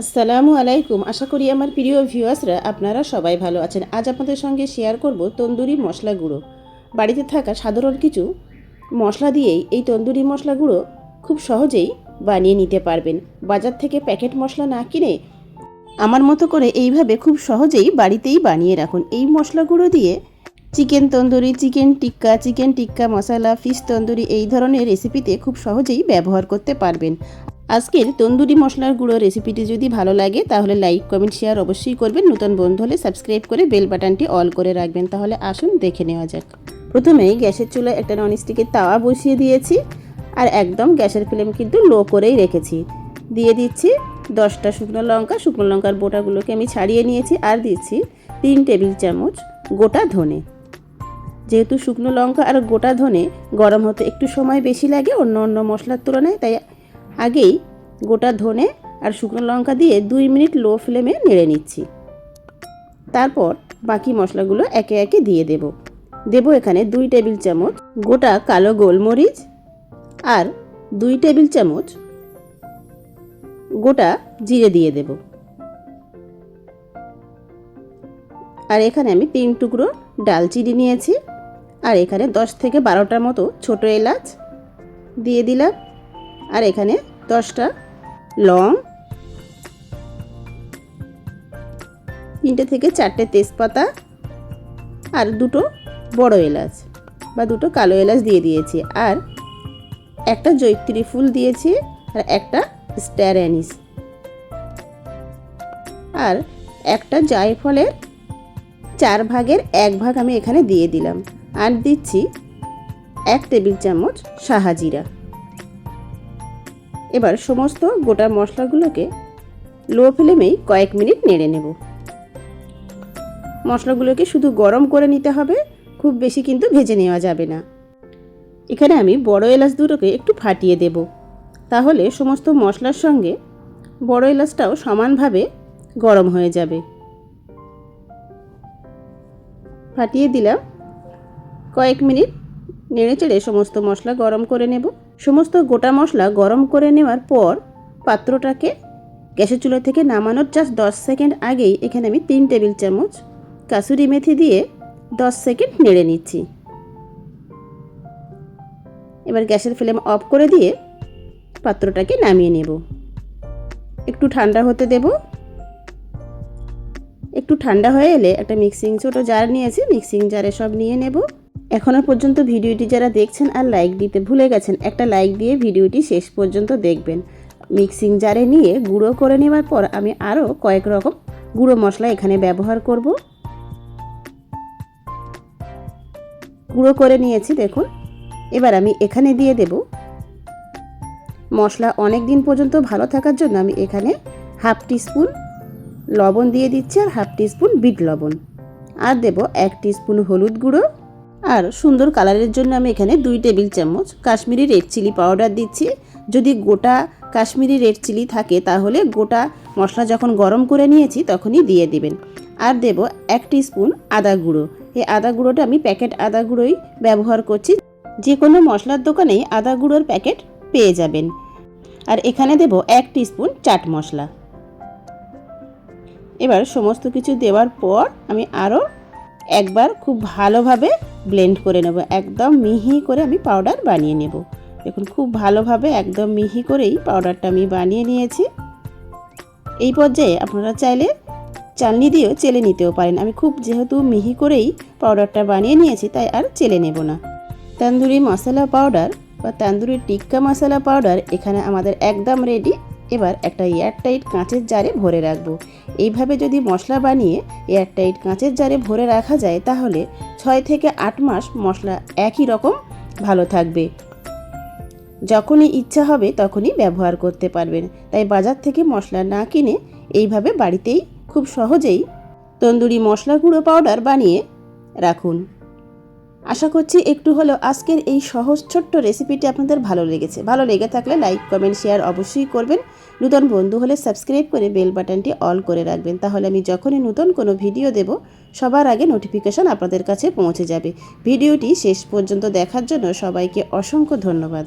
আসসালামু আলাইকুম। আশা করি আমার প্রিয় ভিউয়ার্সরা আপনারা সবাই ভালো আছেন। আজ আপনাদের সঙ্গে শেয়ার করব তন্দুরি মশলা গুঁড়ো। বাড়িতে থাকা সাধারণ কিছু মশলা দিয়েই এই তন্দুরি মশলা গুঁড়ো খুব সহজেই বানিয়ে নিতে পারবেন। বাজার থেকে প্যাকেট মশলা না কিনে আমার মতো করে এইভাবে খুব সহজেই বাড়িতেই বানিয়ে রাখুন। এই মশলা গুঁড়ো দিয়ে chicken tandoori, chicken tikka chicken tikka masala, fish tandoori এই ধরনের রেসিপিতে খুব সহজেই ব্যবহার করতে পারবেন। আজকের তন্দুরি মশলার গুঁড়ো রেসিপিটি যদি ভালো লাগে, তাহলে লাইক কমেন্ট শেয়ার অবশ্যই করবেন। নতুন বন্ধু হলে সাবস্ক্রাইব করে বেল বাটনটি অল করে রাখবেন। তাহলে আসুন দেখে নেওয়া যাক। প্রথমেই গ্যাসের চুলায় একটা ননস্টিকের তাওয়া বসিয়ে দিয়েছি আর একদম গ্যাসের ফ্লেম কিন্তু লো করেই রেখেছি। দিয়ে দিচ্ছি দশটা শুকনো লঙ্কা, শুকনো লঙ্কার বোটাগুলোকে আমি ছাড়িয়ে নিয়েছি আর দিচ্ছি তিন টেবিল চামচ গোটা ধনে। যেহেতু শুকনো লঙ্কা আর গোটা ধনে গরম হতে একটু সময় বেশি লাগে অন্য অন্য মশলার তুলনায়, তাই আগেই গোটা ধনে আর শুকনো লঙ্কা দিয়ে দুই মিনিট লো ফ্লেমে নেড়ে নিচ্ছি। তারপর বাকি মশলাগুলো একে একে দিয়ে দেব। দেব এখানে দুই টেবিল চামচ গোটা কালো গোলমরিচ আর দুই টেবিল চামচ গোটা জিরে দিয়ে দেব। আর এখানে আমি তিন টুকরো ডালচিনি নিয়েছি। আর এখানে দশ থেকে বারোটার মতো ছোট এলাচ দিয়ে দিলাম। আর এখানে দশটা লং। তিনটে থেকে চারটে তেজপাতা আর দুটো বড় এলাচ বা দুটো কালো এলাচ দিয়ে দিয়েছি। আর একটা জৈত্রী ফুল দিয়েছি আর একটা স্টার অ্যানিস। আর একটা জায়ফলের চার ভাগের এক ভাগ আমি এখানে দিয়ে দিলাম। আর দিচ্ছি এক টেবিল চামচ সাহাজিরা এবার সমস্ত গোটা মশলাগুলোকে লো ফ্লেমেই কয়েক মিনিট নেড়ে নেব। মশলাগুলোকে শুধু গরম করে নিতে হবে, খুব বেশি কিন্তু ভেজে নেওয়া যাবে না। এখানে আমি বড় এলাচ দুটোকে একটু ফাটিয়ে দেব। তাহলে সমস্ত মশলার সঙ্গে বড় এলাচটাও সমানভাবে গরম হয়ে যাবে। ফাটিয়ে দিলাম। কয়েক মিনিট নেড়ে চেড়ে সমস্ত মশলা গরম করে নেব। সমস্ত গোটা মশলা গরম করে নেওয়ার পর পাত্রটাকে গ্যাসের চুলা থেকে নামানোর জাস্ট দশ সেকেন্ড আগেই এখানে আমি তিন টেবিল চামচ কাসুরি মেথি দিয়ে দশ সেকেন্ড নেড়ে নিচ্ছি। এবার গ্যাসের ফ্লেম অফ করে দিয়ে পাত্রটাকে নামিয়ে নেব। একটু ঠান্ডা হতে দেব। একটু ঠান্ডা হয়ে এলে একটা মিক্সিং ছোট জার নিয়েছি মিক্সিং জারে সব নিয়ে নেব। এখনও পর্যন্ত ভিডিওটি যারা দেখছেন আর লাইক দিতে ভুলে গেছেন, একটা লাইক দিয়ে ভিডিওটি শেষ পর্যন্ত দেখবেন। মিক্সিং জারে নিয়ে গুঁড়ো করে নেওয়ার পর আমি আরও কয়েক রকম গুঁড়ো মশলা এখানে ব্যবহার করব। গুঁড়ো করে নিয়েছি, দেখুন। এবার আমি এখানে দিয়ে দেব। মশলা অনেক দিন পর্যন্ত ভালো থাকার জন্য আমি এখানে হাফ টিস্পুন লবণ দিয়ে দিচ্ছি আর হাফ টিস্পুন বিট লবণ। আর দেব এক টিস্পুন হলুদ গুঁড়ো। আর সুন্দর কালারের জন্য আমি এখানে দুই টেবিল চামচ কাশ্মীরি রেড চিলি পাউডার দিচ্ছি। যদি গোটা কাশ্মীরি রেড চিলি থাকে, তাহলে গোটা মশলা যখন গরম করে নিয়েছি, তখনই দিয়ে দিবেন। আর দেব এক স্পুন আদা গুঁড়ো। এই আদা গুঁড়োটা আমি প্যাকেট আদা গুঁড়োই ব্যবহার করছি। যে কোনো মশলার দোকানেই আদা গুঁড়োর প্যাকেট পেয়ে যাবেন। আর এখানে দেব এক স্পুন চাট মশলা। এবার সমস্ত কিছু দেওয়ার পর আমি আরও একবার খুব ভালোভাবে ব্লেন্ড করে নেব। একদম মিহি করে আমি পাউডার বানিয়ে নেব। দেখুন, খুব ভালোভাবে একদম মিহি করেই পাউডারটা আমি বানিয়ে নিয়েছি। এই পর্যায়ে আপনারা চাইলে চালনি দিয়েও চেলে নিতেও পারেন। আমি খুব যেহেতু মিহি করেই পাউডারটা বানিয়ে নিয়েছি, তাই আর চেলে নেব না। তান্দুরি মশলা পাউডার বা তান্দুরি টিক্কা মশলা পাউডার এখানে আমাদের একদম রেডি এবার একটা এয়ারটাইট কাঁচের জারে ভরে রাখব। এইভাবে যদি মশলা বানিয়ে এয়ারটাইট কাঁচের জারে ভরে রাখা যায়, তাহলে ছয় থেকে আট মাস মশলা একই রকম ভালো থাকবে। যখনই ইচ্ছা হবে তখনই ব্যবহার করতে পারবেন। তাই বাজার থেকে মশলা না কিনে এইভাবে বাড়িতেই খুব সহজেই তন্দুরি মশলা গুঁড়ো পাউডার বানিয়ে রাখুন। আশা করছি একটু হলেও আজকের এই সহজ ছোট্ট রেসিপিটি আপনাদের ভালো লেগেছে। ভালো লেগে থাকলে লাইক কমেন্ট শেয়ার অবশ্যই করবেন। নূতন বন্ধু হলে সাবস্ক্রাইব করে বেল বাটনটি অল করে রাখবেন। তাহলে আমি যখনই নতুন কোনো ভিডিও দেব, সবার আগে নোটিফিকেশান আপনাদের কাছে পৌঁছে যাবে। ভিডিওটি শেষ পর্যন্ত দেখার জন্য সবাইকে অসংখ্য ধন্যবাদ।